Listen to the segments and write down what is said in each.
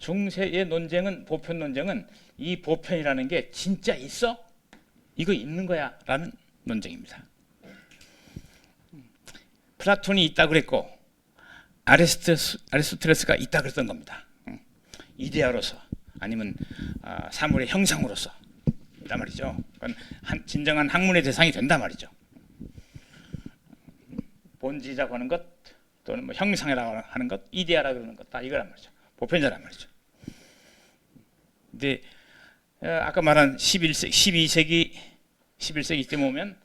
중세의 논쟁은 보편 논쟁은 이 보편이라는 게 진짜 있어? 이거 있는 거야 라는 논쟁입니다. 플라톤이 있다 그랬고 아리스토, 아리스토텔레스 가 있다 그랬던 겁니다. 음. 이데아로서 아니면 아, 사물의 형상으로서 있단 말이죠. 그건 한, 진정한 학문의 대상이 된다 말이죠. 본지자고 하는 것 또는 뭐 형상이라고 하는 것, 이데아라고 그러는 것 다 이거란 말이죠. 보편자란 말이죠. 근데 어, 아까 말한 11세기, 12세기, 11세기 때 보면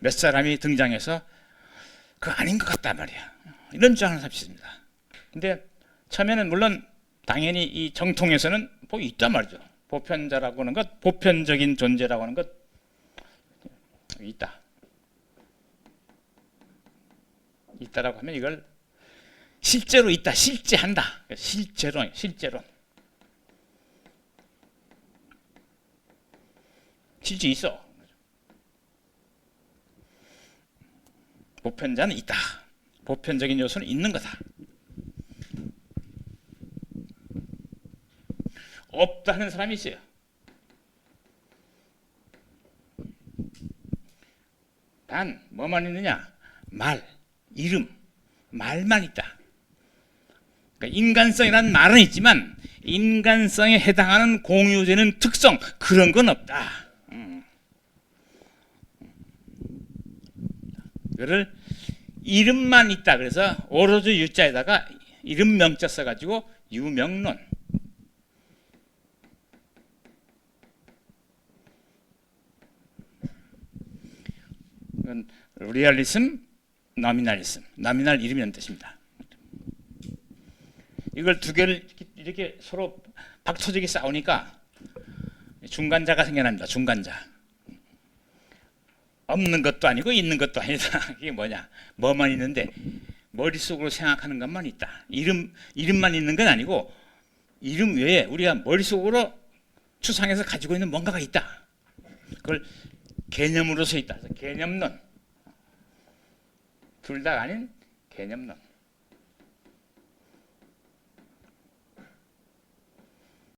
몇 사람이 등장해서 그 아닌 것 같단 말이야. 이런 주장하는 사람이 있습니다. 근데 처음에는 물론 당연히 이 정통에서는 뭐 있단 말이죠. 보편자라고 하는 것, 보편적인 존재라고 하는 것 있다. 있다라고 하면 이걸 실제로 있다, 실제 한다. 실제로, 실제로. 실제 있어. 보편자는 있다. 보편적인 요소는 있는 거다. 없다는 사람이 있어요. 단 뭐만 있느냐? 말, 이름, 말만 있다. 그러니까 인간성이라는 말은 있지만 인간성에 해당하는 공유되는 특성 그런 건 없다. 음. 그를 이름만 있다. 그래서 오로지 유자에다가 이름 명자 써가지고 유명론. 리얼리즘, 나미널리즘. 나미널 이름이라는 뜻입니다. 이걸 두 개를 이렇게, 서로 박터지게 싸우니까 중간자가 생겨납니다. 중간자. 없는 것도 아니고 있는 것도 아니다. 이게 뭐냐? 뭐만 있는데 머릿속으로 생각하는 것만 있다. 이름 이름만 있는 건 아니고 이름 외에 우리가 머릿속으로 추상해서 가지고 있는 뭔가가 있다. 그걸 개념으로서 있다. 개념론. 둘 다 아닌 개념론.